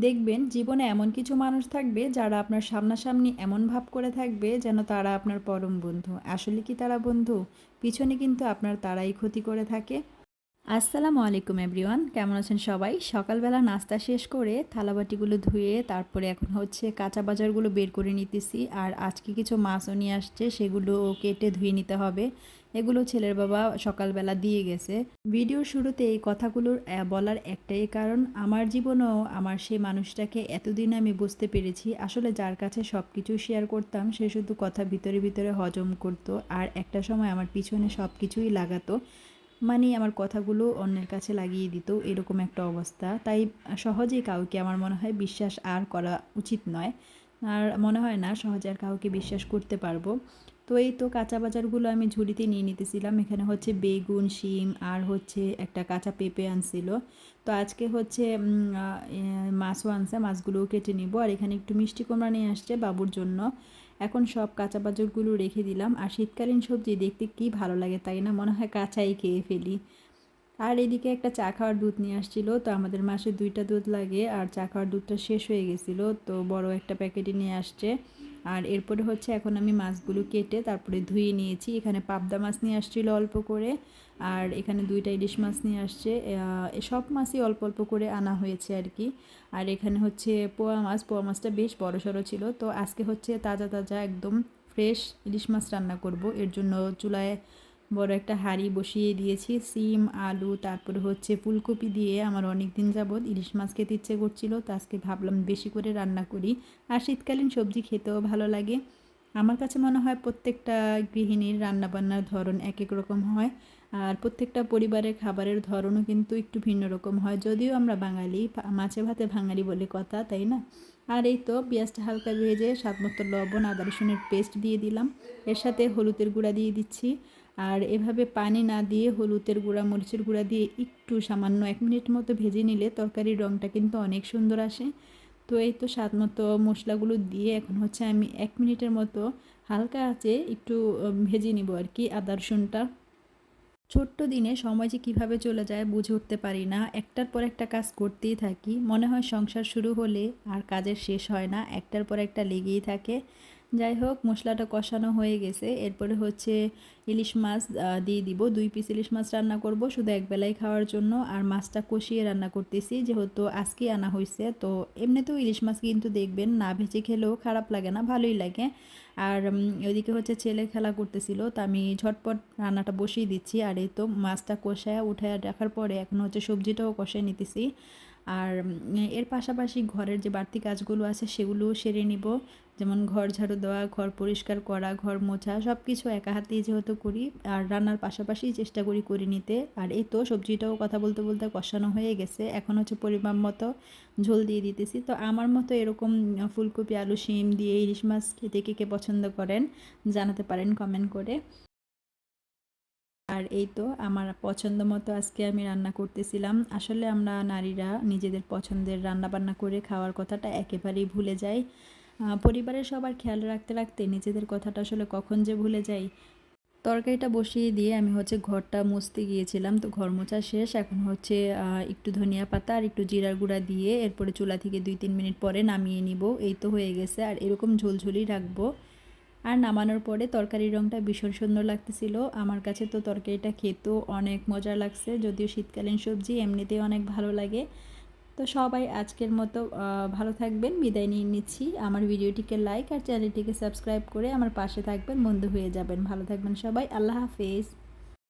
দেখবেন জীবনে এমন কিছু মানুষ থাকবে যারা আপনার সামনাসামনি এমন ভাব করে থাকবে যেন তারা আপনার পরম বন্ধু। আসলে কি তারা বন্ধু? পিছনে কিন্তু আপনার তারাই ক্ষতি করে থাকে। আসসালামু আলাইকুম এভরিওয়ান, কেমন আছেন সবাই? সকালবেলা নাস্তা শেষ করে থালাবাটিগুলো ধুয়ে তারপরে এখন হচ্ছে কাঁচা বাজারগুলো বের করে নিতেছি। আর আজকে কিছু মাছও নিয়ে আসছে, সেগুলো কেটে ধুয়ে নিতে হবে। এগুলো ছেলের বাবা সকালবেলা দিয়ে গেছে। ভিডিওর শুরুতে এই কথাগুলোর বলার একটাই কারণ, আমার জীবনেও আমার সেই মানুষটাকে এতদিন আমি বুঝতে পেরেছি। আসলে যার কাছে সব কিছু শেয়ার করতাম, সে শুধু কথা ভিতরে ভিতরে হজম করতো। আর একটা সময় আমার পিছনে সব কিছুই লাগাতো। মানে আমার কথাগুলো অন্যের কাছে লাগিয়ে দিত, এরকম একটা অবস্থা। তাই সহজেই কাউকে আমার মনে হয় বিশ্বাস আর করা উচিত নয়। আর মনে হয় না সহজে আর কাউকে বিশ্বাস করতে পারব। তো এই তো কাঁচা বাজারগুলো আমি ঝুড়িতে নিয়ে নিতেছিলাম। এখানে হচ্ছে বেগুন, শিম আর হচ্ছে একটা কাঁচা পেঁপে আনছিল। তো আজকে হচ্ছে মাছও আনছে, মাছগুলোও কেটে নিব। আর এখানে একটু মিষ্টি কুমড়া নিয়ে আসছে বাবুর জন্য। এখন সব কাঁচা বাজারগুলো রেখে দিলাম। আর শীতকালীন সবজি দেখতে কি ভালো লাগে তাই না? মনে হয় কাঁচাই খেয়ে ফেলি। আর এদিকে একটা চা খাওয়ার দুধ নিয়ে আসছিল, তো আমাদের মাসে দুইটা দুধ লাগে, আর চা খাওয়ার দুধটা শেষ হয়ে গেছিল, তো বড় একটা প্যাকেটই নিয়ে আসছে। আর এরপরে হচ্ছে এখন আমি মাছগুলো কেটে তারপরে ধুয়ে নিয়েছি, এখানে পাবদা মাছ নিয়ে আসছিল অল্প করে, আর এখানে দুইটা ইলিশ মাছ নিয়ে আসছে সব মাছই অল্প অল্প করে আনা হয়েছে আর কি। আর এখানে হচ্ছে পোয়া মাছ, পোয়া মাছটা বেশ বড় সড়ো ছিল, তো আজকে হচ্ছে তাজা তাজা একদম ফ্রেশ ইলিশ মাছ রান্না করব, এর জন্য চুলায় বড় একটা হাঁড়ি বসিয়ে দিয়েছি, সিম, আলু, তারপরে হচ্ছে ফুলকপি দিয়ে আমার অনেক দিন যাবৎ ইলিশ মাছ খেতে ইচ্ছে করছিল, তো আজকে ভাবলাম বেশি করে রান্না করি। আর শীতকালীন সবজি খেতেও ভালো লাগে। আমার কাছে মনে হয় প্রত্যেকটা গৃহিণীর রান্নাবান্নার ধরন এক এক রকম হয়, আর প্রত্যেকটা পরিবারের খাবারের ধরনও কিন্তু একটু ভিন্ন রকম হয়। যদিও আমরা বাঙালি, মাছে ভাতে বাঙালি বলে কথা, তাই না? আর এই তো পেঁয়াজটা হালকা ভেজে স্বাদ মতো লবণ, আদা, রসুনের পেস্ট দিয়ে দিলাম। এর সাথে হলুদের গুঁড়া দিয়ে দিচ্ছি। আর এভাবে পানি না দিয়ে হলুদের গুঁড়া, মরিচের গুঁড়া দিয়ে একটু সামান্য এক মিনিট মতো ভেজে নিলে তরকারির রঙটা কিন্তু অনেক সুন্দর আসে। তো এই তো স্বাদ মতো মশলাগুলো দিয়ে এখন হচ্ছে আমি এক মিনিটের মতো হালকা আঁচে একটু ভেজে নিব আর কি আদা, রসুনটা। ছোট্ট দিনে সময় যে কীভাবে চলে যায় বুঝে উঠতে পারি না। একটার পর একটা কাজ করতেই থাকি। মনে হয় সংসার শুরু হলে আর কাজের শেষ হয় না। একটার পর একটা লেগেই থাকে। যাই হোক, মশলাটা কষানো হয়ে গেছে। এরপরে হচ্ছে ইলিশ মাছ দিয়ে দিব। দুই পিস ইলিশ মাছ রান্না করব শুধু একবেলাই খাওয়ার জন্য। আর মাছটা কষিয়ে রান্না করতেছি। যেহেতু আজকে আনা হয়েছে তো এমনিতেও ইলিশ মাছ কিন্তু দেখবেন না ভেজে খেলেও খারাপ লাগে না, ভালোই লাগে। আর ওইদিকে হচ্ছে ছেলে খেলা করতেছিল, তো আমি ঝটপট রান্নাটা বসিয়ে দিচ্ছি। আর এই তো মাছটা কষায় উঠায় রাখার পরে এখন হচ্ছে সবজিটাও কষায় নিতেছি। আর এর পাশাপাশি ঘরের যে বাড়তি কাজগুলো আছে সেগুলোও সেরে নিব। যেমন ঘর ঝাড়ু দেওয়া, ঘর পরিষ্কার করা, ঘর মোছা সব কিছু একা হাতেই যেহেতু করি, আর রান্নার পাশাপাশি চেষ্টা করি করে নিতে। আর এই তো সবজিটাও কথা বলতে বলতে কষানো হয়ে গেছে। এখন হচ্ছে পরিমাণ মতো ঝোল দিয়ে দিতেছি। তো আমার মতো এরকম ফুলকপি, আলু, শিম দিয়ে ইলিশ মাছ খেতে কে কে পছন্দ করেন জানাতে পারেন কমেন্ট করে। আর এই তো আমার পছন্দ মতো আজকে আমি রান্না করতেছিলাম। আসলে আমরা নারীরা নিজেদের পছন্দের রান্না বান্না করে খাওয়ার কথাটা একেবারেই ভুলে যাই। পরিবারের সবার খেয়াল রাখতে রাখতে নিজেদের কথাটা আসলে কখন যে ভুলে যাই, তরকারিটা বসিয়ে দিয়ে আমি হচ্ছে ঘরটা মুছতে গিয়েছিলাম। তো ঘর মোছা শেষ, এখন হচ্ছে একটু ধনিয়া পাতা আর একটু জিরার গুঁড়া দিয়ে এরপরে চুলা থেকে দুই তিন মিনিট পরে নামিয়ে নিব। এই তো হয়ে গেছে, আর এরকম ঝোলঝুলি রাখব। আর নামানোর পরে তরকারির রঙটা ভীষণ সুন্দর লাগতেছিল। আমার কাছে তো তরকারিটা খেতেও অনেক মজা লাগছে, যদিও শীতকালীন সবজি এমনিতেই অনেক ভালো লাগে। তো সবাই আজকের মতো ভালো থাকবেন, বিদায় নিয়ে নিচ্ছি। আমার ভিডিওটিকে লাইক আর চ্যানেলটিকে সাবস্ক্রাইব করে আমার পাশে থাকবেন, বন্ধু হয়ে যাবেন। ভালো থাকবেন সবাই, আল্লাহ হাফেজ।